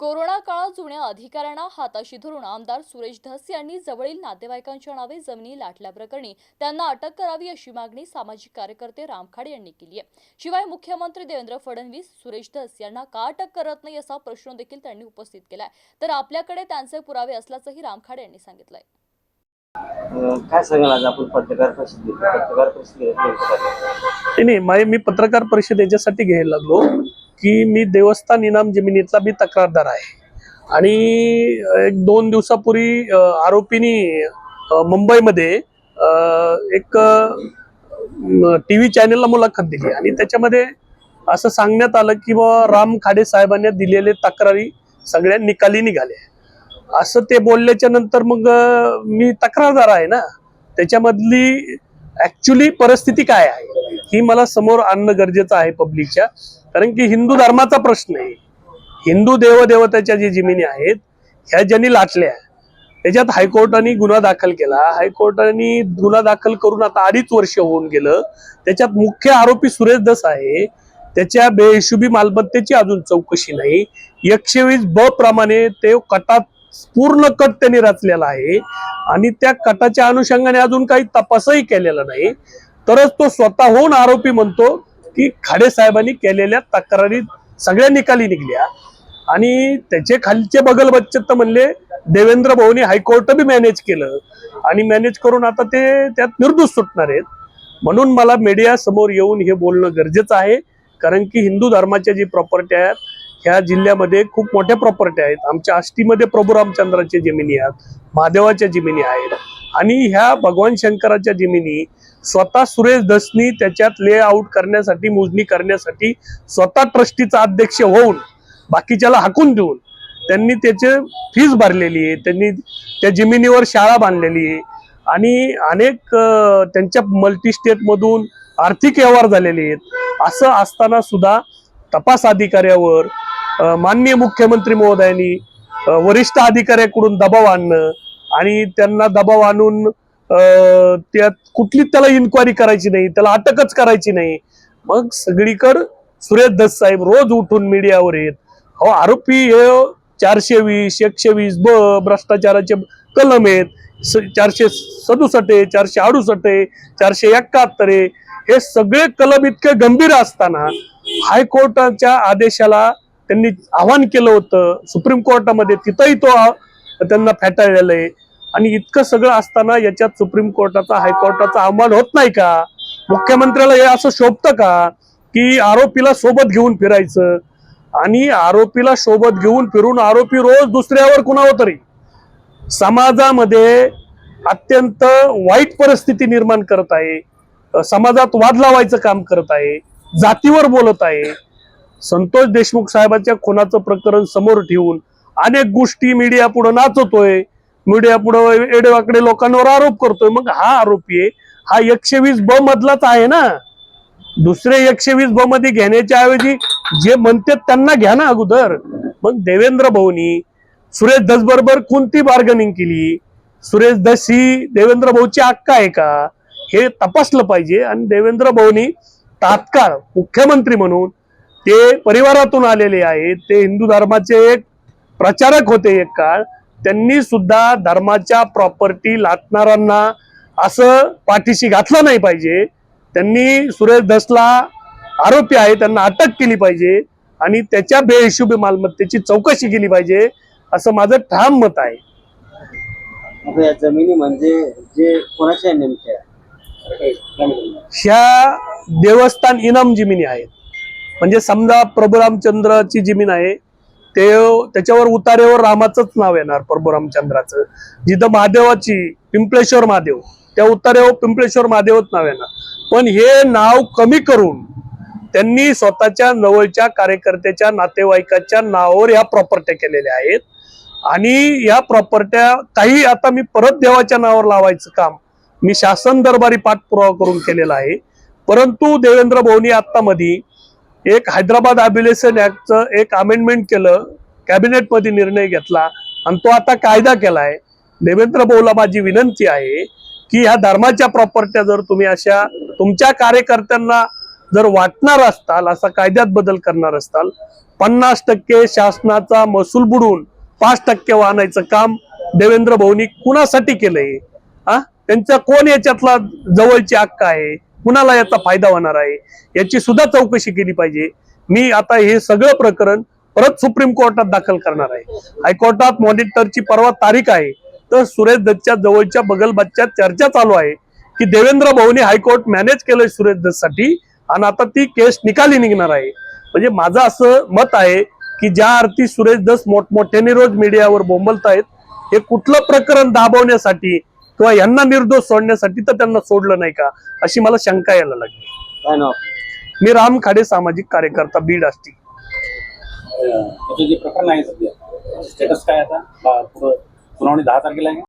Corona काळात जुन्या अधिकाऱ्यांना हाताशी धरून आमदार सुरेश धस यांनी जवळील नातेवाईकांच्या नावे जमिनी लाटल्याप्रकरणी त्यांना अटक करावी अशी मागणी सामाजिक कार्यकर्ते राम खाडे यांनी केली आहे. शिवाय मुख्यमंत्री देवेंद्र फडणवीस सुरेश धस यांना का अटक करत नाही असा प्रश्न देखील त्यांनी उपस्थित केलाय. तर आपल्याकडे त्यांचे पुरावे असल्याचंही राम खाडे यांनी सांगितलंय. काय सांगाल आज आपण पत्रकार परिषद पत्रकार परिषद नाही, मी पत्रकार परिषद याच्यासाठी घ्यायला लागलो. की मी देवस्थान इनाम जमिनीतला मी तक्रारदार आहे. आणि एक दोन दिवसापूर्वी आरोपीनी मुंबईमध्ये एक टी व्ही चॅनलला मुलाखत दिली. आणि त्याच्यामध्ये असं सांगण्यात आलं की बा राम खाडे साहेबांनी दिलेले तक्रारी सगळ्या निकाली निघाल्या असं ते बोलल्याच्या नंतर मग मी तक्रारदार आहे ना. त्याच्यामधली ऍक्च्युली परिस्थिती काय आहे? ही मला समोर आणणं गरजेचं आहे पब्लिकच्या कारण की हिंदू धर्माचा प्रश्न आहे. हिंदू देवदेवताच्या जी जमिनी आहेत ह्या ज्यांनी लाटल्या त्याच्यात हायकोर्टाने गुन्हा दाखल केला. हायकोर्टाने गुन्हा दाखल करून आता अडीच वर्ष होऊन गेलं. त्याच्यात मुख्य आरोपी सुरेश दस आहे. त्याच्या बेहिशुबी मालमत्तेची अजून चौकशी नाही. एकशे वीस ब प्रमाणे ते कटात पूर्ण कट त्यांनी रचलेला आहे. आणि त्या कटाच्या अनुषंगाने अजून काही तपासही केलेला नाही. तरच तो स्वतःहून आरोपी म्हणतो की खाडे साहेबांनी केलेल्या तक्रारी सगळ्या निकाली निघल्या. आणि त्याचे खालचे बगल बच्चत म्हणले देवेंद्र भाऊनी हायकोर्ट बी मॅनेज केलं. आणि मॅनेज करून आता ते त्यात निर्दोष सुटणार आहेत. म्हणून मला मीडिया समोर येऊन हे बोलणं गरजेचं आहे. कारण की हिंदू धर्माच्या जी प्रॉपर्टी आहेत ह्या जिल्ह्यामध्ये खूप मोठ्या प्रॉपर्टी आहेत. आमच्या आष्टीमध्ये प्रभू रामचंद्राच्या जमिनी आहेत महादेवाच्या जमिनी आहेत. आणि ह्या भगवान शंकराच्या जमिनी स्वतः सुरेश दसनी त्याच्यात लेआउट करण्यासाठी मोजणी करण्यासाठी स्वतः ट्रस्टीचा अध्यक्ष होऊन बाकीच्याला हाकून देऊन त्यांनी त्याचे फीज भरलेली आहे. त्यांनी त्या जमिनीवर शाळा बांधलेली आहे. आणि अनेक त्यांच्या मल्टीस्टेटमधून आर्थिक व्यवहार झालेले आहेत. असं असताना सुद्धा तपास अधिकाऱ्यावर माननीय मुख्यमंत्री महोदयांनी वरिष्ठ अधिकाऱ्याकडून दबाव आणणं आणि त्यांना दबाव आणून त्यात कुठली त्याला इन्क्वायरी करायची नाही त्याला अटकच करायची नाही. मग सगळीकडे सुरेश दस साहेब रोज उठून मीडियावर येत अहो आरोपी हे चारशे वीस एकशे वीस ब भ्रष्टाचाराचे कलम आहेत. स- चारशे सदुसष्ट आहे चारशे अडुसष्ट आहे चारशे एकाहत्तर आहे. हे सगळे कलम इतके गंभीर असताना हायकोर्टाच्या आदेशाला त्यांनी आव्हान केलं होतं. सुप्रीम कोर्टामध्ये तिथंही तो त्यांना फेटाळलेलं आहे. आणि इतकं सगळं असताना याच्यात सुप्रीम कोर्टाचा हायकोर्टाचा अवमान होत नाही का? मुख्यमंत्र्याला हे असं शोभतं का? की आरोपीला सोबत घेऊन फिरायचं. आणि आरोपीला सोबत घेऊन फिरून आरोपी रोज दुसऱ्यावर कुणावर तरी. समाजामध्ये अत्यंत वाईट परिस्थिती निर्माण करत आहे. समाजात वाद लावायचं काम करत आहे. जातीवर बोलत आहे. संतोष देशमुख साहेबांच्या खुनाचं प्रकरण समोर ठेवून अनेक गोष्टी मीडिया पुढे नाचवतोय मीडिया पुढे एडेवाकडे लोकांवर आरोप करतोय. मग हा आरोपी हा एकशे वीस ब मधलाच आहे ना? दुसरे एकशे वीस ब मध्ये घेण्याच्या ऐवजी जे म्हणतात त्यांना घ्या ना अगोदर. मग देवेंद्र भाऊनी सुरेश दस बरोबर कोणती बार्गनिंग केली? सुरेश दस ही देवेंद्र भाऊची अक्का आहे का? हे तपासलं पाहिजे. आणि देवेंद्र भाऊनी तात्काळ मुख्यमंत्री म्हणून ते परिवारातून आलेले आहेत. ते हिंदू धर्माचे एक प्रचारक होते एक काळ. त्यांनी सुद्धा धर्माच्या प्रॉपर्टी लाटणाऱ्यांना असं पाठीशी घातलं नाही पाहिजे. त्यांनी सुरेश दसला आरोपी आहे त्यांना अटक केली पाहिजे आणि त्याच्या बेहिशोबी मालमत्तेची चौकशी केली पाहिजे असं माझं ठाम मत आहे. या जमिनी म्हणजे जे कोणाच्या नेमक्या? ह्या देवस्थान इनाम जमिनी आहेत. म्हणजे समजा प्रभू रामचंद्राची जमीन आहे ते त्याच्यावर उतारेवर रामाचंच नाव येणार प्रभू रामचंद्राचं जिथं महादेवाची पिंपळेश्वर महादेव त्या उतारेवर पिंपळेश्वर महादेवच नाव येणार. पण हे नाव कमी करून त्यांनी स्वतःच्या जवळच्या कार्यकर्त्याच्या नातेवाईकाच्या नावावर या प्रॉपर्ट्या केलेल्या आहेत. आणि या प्रॉपर्ट्या काही आता मी परत देवाच्या नावावर लावायचं काम मी शासन दरबारी पाठपुरावा करून केलेला आहे. परंतु देवेंद्र भवनी आत्तामध्ये एक हैदराबाद अबिलेशन ऍक्टचं एक अमेंडमेंट केलं कॅबिनेटमध्ये निर्णय घेतला आणि तो आता कायदा केलाय. देवेंद्र भाऊला माझी विनंती आहे की ह्या धर्माच्या प्रॉपर्ट्या जर तुम्ही अशा तुमच्या कार्यकर्त्यांना जर वाटणार असताल असा कायद्यात बदल करणार असताल पन्नास टक्के शासनाचा महसूल बुडवून पाच टक्के वाहनायचं काम देवेंद्र भाऊनी कुणासाठी केलंय? हा त्यांचा कोण याच्यातला जवळची हक्क आहे? कुणाला याचा फायदा होणार आहे? याची सुद्धा चौकशी केली पाहिजे. मी आता हे सगळं प्रकरण परत सुप्रीम कोर्टात दाखल करणार आहे. हायकोर्टात मॉनिटरची परवा तारीख आहे. तर सुरेश दत्तच्या जवळच्या बगलबच्च्यात चर्चा चालू आहे की देवेंद्र भाऊने हायकोर्ट मॅनेज केलंय सुरेश दत्तसाठी आणि आता ती केस निकाली निघणार आहे. म्हणजे माझं असं मत आहे की ज्या अर्थी सुरेश दस मोठमोठ्याने रोज मीडियावर बोंबलत आहेत हे कुठलं प्रकरण दाबवण्यासाठी किंवा यांना निर्दोष सोडण्यासाठी तर त्यांना सोडलं नाही का? अशी मला शंका यायला लागली. काय नाव? मी राम खाडे सामाजिक कार्यकर्ता बीड असतील जे प्रकरण आहे सध्या स्टेटस काय आता? बा- पुढं सुनावणी दहा तारखेला आहे?